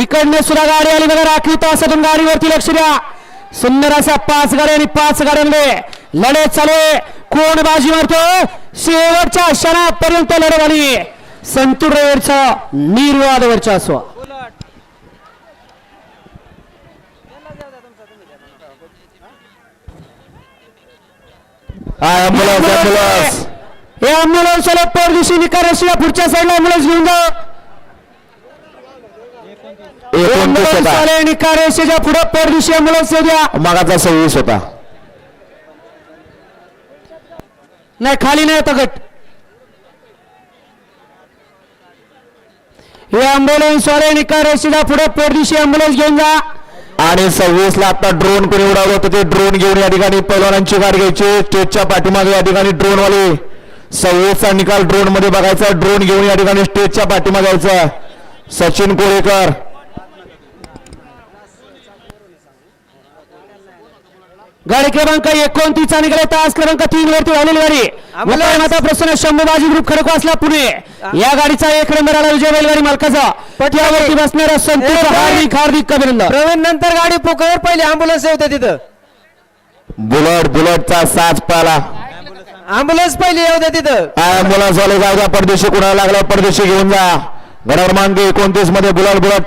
इकडनं सुद्धा गाडी आली बघा राखीव तासातून गाडीवरती लक्ष द्या. सुंदर अशा पाच गाड्या आणि पाच गाड्यांमध्ये लढत चालू. कोण बाजी मारतो? शेवटच्या क्षणापर्यंत लढत आली संतूर रेवरचा निर्वाद वर्चस्व हा ॲम्ब्युलन्स ॲम्ब्युलन्स हे अम्ब्युलन्स आले परदेशी रशिया पुढच्या साईडला अम्ब्युलन्स घेऊन जा. एकोणतीस होता आले निकार रेषेच्या पुढे परदेशी अम्ब्युलन्स येऊ द्या. मागाचा सव्वीस होता. नाही खाली नाही होता गट. हे अम्ब्युलन्स वाले निकार रेषेच्या पुढे परदेशी अम्ब्युलन्स घेऊन जा. आणि सव्वीस ला आता ड्रोन कोणी उडावलं होतं. ते ड्रोन घेऊन या ठिकाणी पैलवानांची गाडी घ्यायची. स्टेजच्या पाठीमागे या ठिकाणी ड्रोन वाले सव्वीसचा निकाल ड्रोनमध्ये बघायचा. ड्रोन घेऊन या ठिकाणी स्टेजच्या पाठीमागे यायचा. सचिन कोळेकर. गाडी क्रमांक एकोणतीसचा निघाले तास क्रमांक तीन वरती झालेली गाडी. माता प्रसन्न शंभूबाजी ग्रुप खडकवासला पुणे. या गाडीचा एक नंबर आला विजय बैलगाडी मालकाचा. पट्यावरती बसणारा संतोष हार्दिक हार्दिक अभिनंदन. प्रवीण नंतर गाडी पोकळ पहिले अँब्युलन्स येऊ तिथं. बुलट बुलटचा साज पाला. अँब्युलन्स पहिले येऊ द्या तिथं. ॲम्ब्युलन्स वाले जाऊ द्या परदेशी कुणाला लागला परदेशी घेऊन जा. गड क्रमांक एकोणतीसमध्ये बुलट बुलटचा